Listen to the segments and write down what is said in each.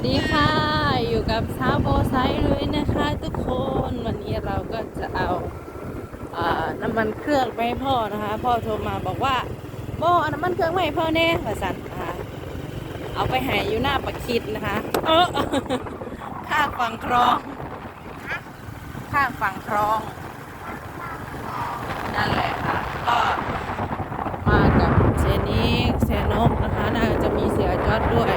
วัสดีค่ะ อยู่กับซาโบไซเลยนะคะทุกคนวันนี้เราก็จะเอาเอ่อน้ำมันเครื่องไปพ่อนะคะ พ่อโทรมาบอกว่าโบเอาน้ำมันเครื่องมาให้พ่อแน่ภาสันนะคะเอาไปหายอยู่หน้าปักคิดนะคะ เออข้างฝั่งคลองข้างฝั่งคลอง นั่นแหละค่ะก็มากับเซนิกเซนกนะคะน่าจะมีเสือจอดด้วย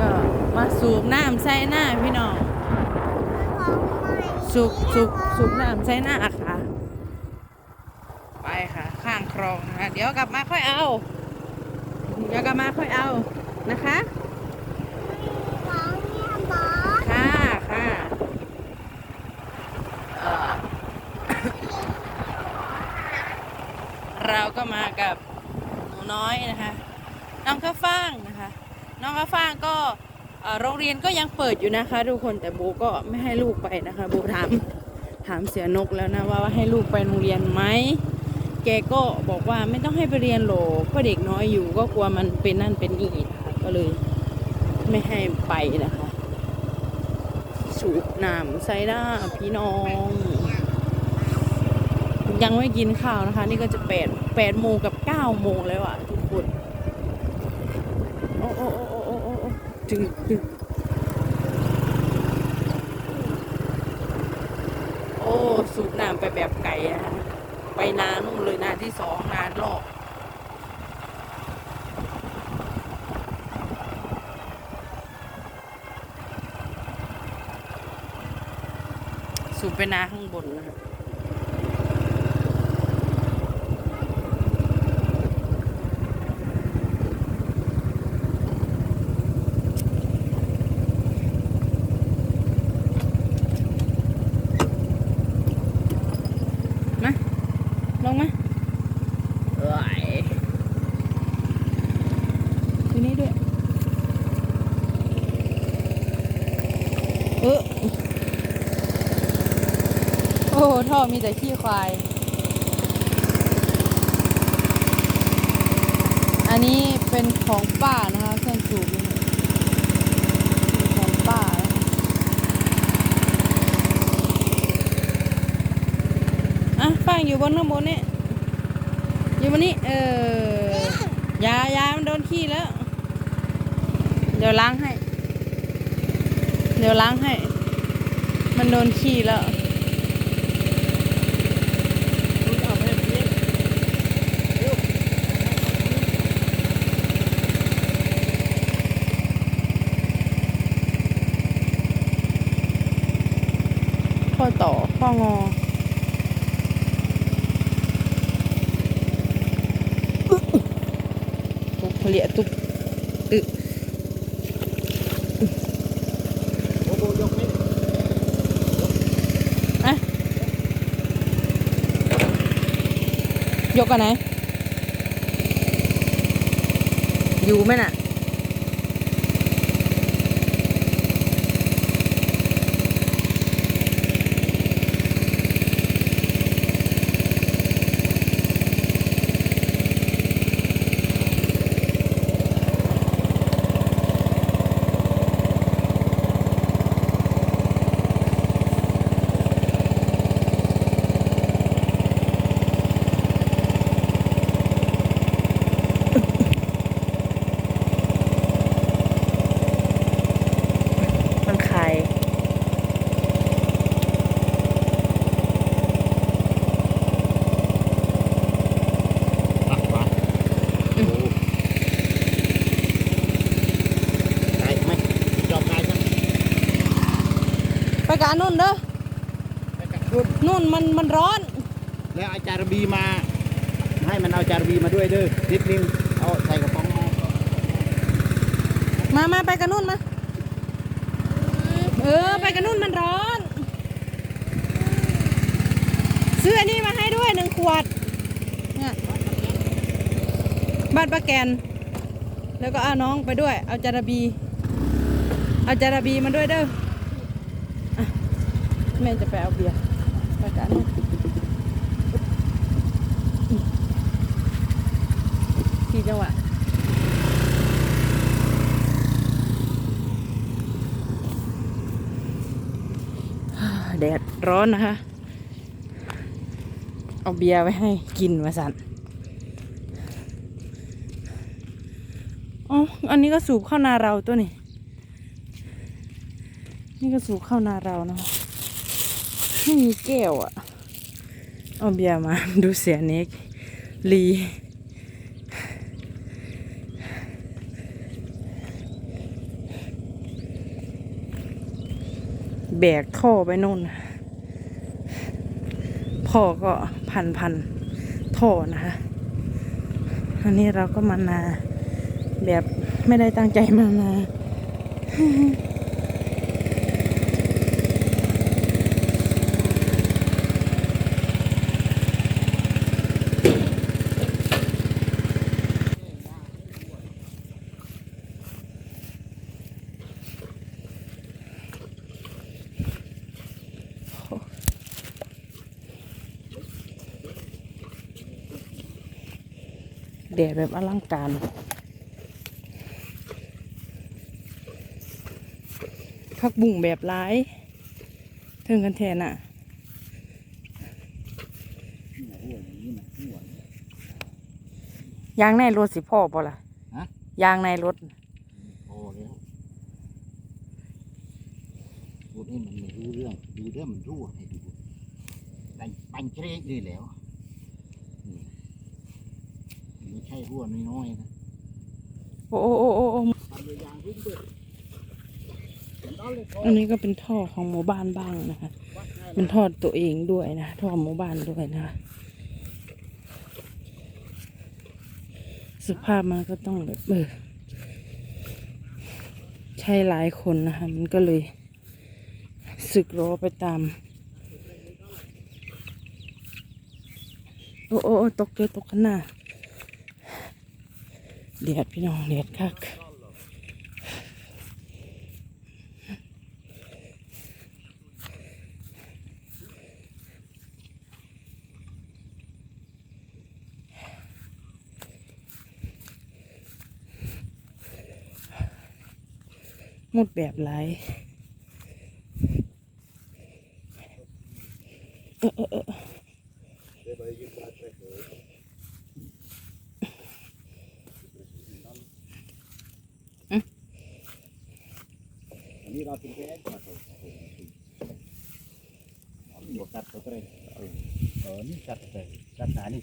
ก็มา สูบน้ำใส่หน้าพี่น้องสูบสูบสูบน้ำใส่หน้าค่ะ ไปค่ะ ข้างคลองนะเดี๋ยวกลับมาค่อยเอา เดี๋ยวกลับมาค่อยเอานะคะค่ะค่ะเอ่อเราก็มากับหนูน้อยนะคะ น้องข้าวฟ่างนะคะ น้องข้าวฟ่างก็ โรงเรียนก็ยังเปิดอยู่นะคะ ทุกคนแต่โบก็ไม่ให้ลูกไปนะคะโบถามถามเสียนกแล้วนะว่าให้ลูกไปโรงเรียนไหมแกก็บอกว่าไม่ต้องให้ไปเรียนหรอกเพราะเด็กน้อยอยู่ก็กลัวมันเป็นนั่นเป็นนี่นะคะก็เลยไม่ให้ไปนะคะสูบน้ำใส่หน้าพี่น้อง ยังไม่กินข้าวนะคะ นี่ก็จะแปดแปดโมงกับเก้าโมงแล้วอะทุกคน โอ้โอ้โอ้โอ้โอ้โอ้โอ้ จึงจึงโอ้สูบน้ำไปแบบไก่นะไปนานู่นเลยนาที่สองนานรอบสูบไปนาข้างบนนะคะมาลงมาเอ้ยทีนี้ด้วย เออโอ้โหท่อมีแต่ขี้ควาย อันนี้เป็นของป้านะคะเครื่องสูบนี่เป็นของป้านะคะอะฟังอยู่บนข้างบนนี่อยู่บนนี้เออยายามันโดนขี้แล้ว เดี๋ยวล้างให้ เดี๋ยวล้างให้ มันโดนขี้แล้วข้อต่อข้องอตุกเลียตุกตึอะ ยกกันไหน อยู่ไหมน่ะ มันใคร ปักมาโอ้ไก่ไหมจอบไก่ไหม ไปกานุ่นเด้อไปกับคุณนุ่นมันมันร้อน แล้วเอาจารบีมา ให้มันเอาจารบีมาด้วยเด้อนิดนึงเอาใส่กระป๋องมามามาไปกันนุ่นมาเออไปกันนุ่นมันร้อน ซื้ออันนี้มาให้ด้วยหนึ่งขวดเนี่ยบัตรประแกน แล้วก็เอาน้องไปด้วย เอาจาระบี เอาจาระบีมาด้วยเด้ออะ แม่จะไปเอาเบียร์ประกันกี่จังหวะแดดร้อนนะคะเอาเบียร์ไว้ให้กินมาสันอ๋อ อันนี้ก็สูบเข้านาเราตัวนี้ นี่ก็สูบเข้านาเราเนาะ ไม่มีแก้วอะเอาเบียร์มาดูเสียเน็กลีแบกท่อไปโน่น พ่อก็พันพันท่อนะคะอันนี้เราก็มานา แบบไม่ได้ตั้งใจมานา แดดแบบอลังการพักบุ่งแบบร้ายเทิงกันแทนอะยางในรถสิพ่อปะล่ะฮะยางในรถพอแล้วพูดให้มันไม่รู้เรื่อง ดูเรื่องมันรู้ให้ดูปันปันเชรกนี่แหล้วนี่ ไม่ใช่รั่วน้อยๆนะโอ้โอ้โอ้โอ้โอ้ทำยางวิ่งเบิดอันนี้ก็เป็นท่อของหมู่บ้านบ้างนะคะเป็นท่อตัวเองด้วยนะท่อหมู่บ้านด้วยนะคะสภาพมันก็ต้องแบบเออใช่หลายคนนะคะ มันก็เลยสึกล้อไปตาม โอ้โอ้โอ้ตกเจอตกกันหน้า เดียดพี่น้องเดียดคักมุดแบบไรออเออเออ อันนี้เราถึงแค่มาตัวหมดตัดตัวเลยเออเออนี่ตัดเลยตัดสายนี่